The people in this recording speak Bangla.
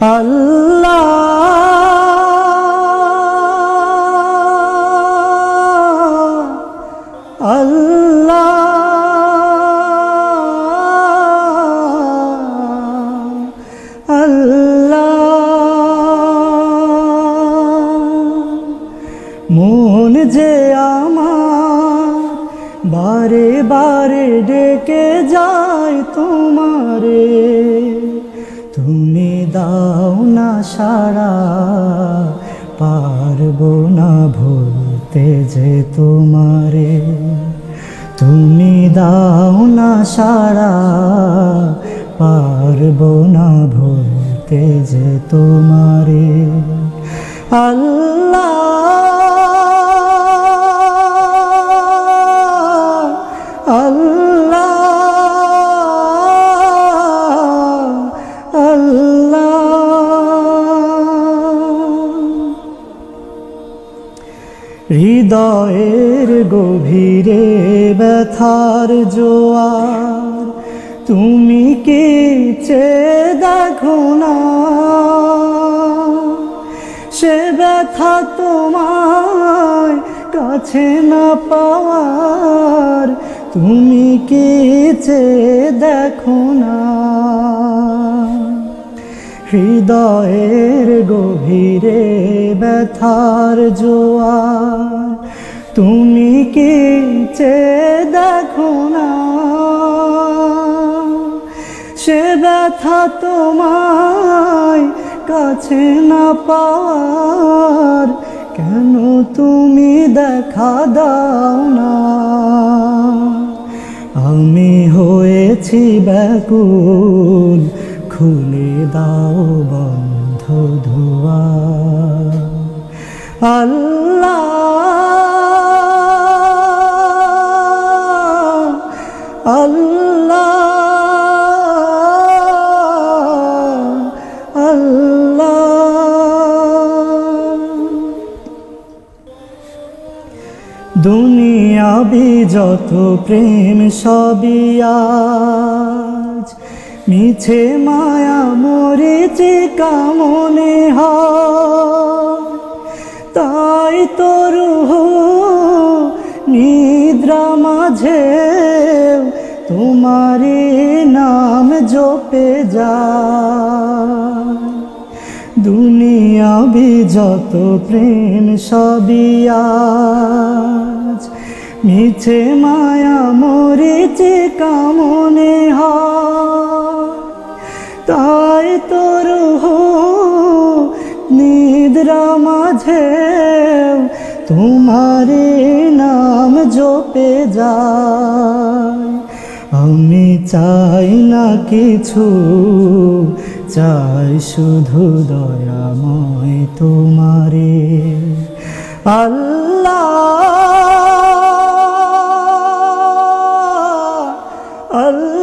আল্লাহ। আল্লাহ। আল্লাহ। মন যে আমার বারে বারে ডেকে যায় তোমারে। তুমি না সারা পারব না ভুলতে যে তোমারে। তুমি দাও না সারা পারব না ভুলতে যে তোমারে। আল্লাহ হৃদয়ের গভীরে ব্যথার জোয়ার। তুমি কি চেয়ে দেখো না? সে ব্যথা তোমায় কাছে না পাওয়ার। তুমি কি চেয়ে দেখো না? হৃদয়ের গভীরে ব্যথার জোয়ার। তুমি কি চে দেখো না? সে ব্যথা তোমায় কাছে না পার কেন তুমি দেখা দাও না? আমি হয়েছি ব্যাকুল খুলে দাও বন্ধ ধোয়া। আল্লাহ আল্লাহ আল্লাহ। দুনিয়াবি যত প্রেম আজ। মিছে মায়া মরেছে কামনে তাই তরুহ নিদ্রা মাঝে তোমারে নাম জপে যা দুনিয়া বি যত প্রেম আজ। মিছে মায়া মরেছে কামনে হয় কেউ তোমারে নাম জপে যায় আমি চাই না কিছু, চাই শুধু দয়াময় তোমারে। আল্লাহ আল্লাহ।